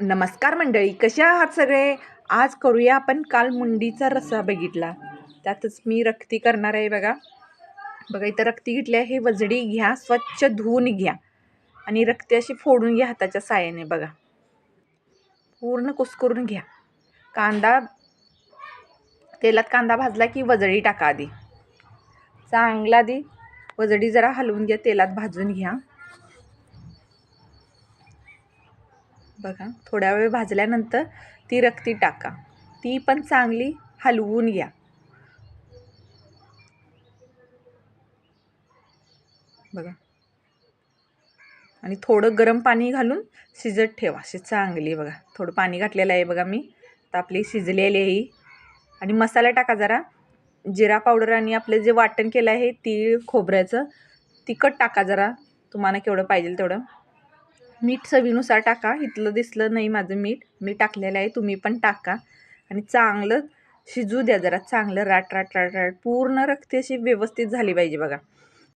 नमस्कार मंडळी कशा आहात सगळे? आज करूया आपण काल मुंडीचा रस्सा बघितला. त्यातच मी रक्ती करणार आहे बघा. बघा इथं रक्ती घेतली आहे. वजडी घ्या स्वच्छ धुवून घ्या. आणि रक्ती अशी फोडून घ्या हाताच्या साह्याने बघा. पूर्ण कुस्करून घ्या. कांदा तेलात कांदा भाजला की वजडी टाका आधी. चांगला आधी वजडी जरा हलवून घ्या तेलात भाजून घ्या. बघा थोड्या वेळ भाजल्यानंतर ती रक्ती टाका. ती पण चांगली हलवून घ्या. बघा. आणि थोडं गरम पाणी घालून शिजत ठेवा. अशी चांगली बघा. थोडं पाणी घातलेलं आहे बघा मी. तर आपली शिजलेली आहे आणि मसाला टाका जरा. जिरा पावडर आणि आपलं जे वाटण केलं आहे तीळ खोबऱ्याचं तिखट टाका जरा. तुम्हाला केवढं पाहिजे तेवढं. मीठ चवीनुसार टाका. इथलं दिसलं नाही माझं मीठ. मी टाकलेलं आहे. तुम्ही पण टाका. आणि चांगलं शिजू द्या जरा. चांगलं राट राट राट राट. पूर्ण रक्ती अशी व्यवस्थित झाली पाहिजे बघा.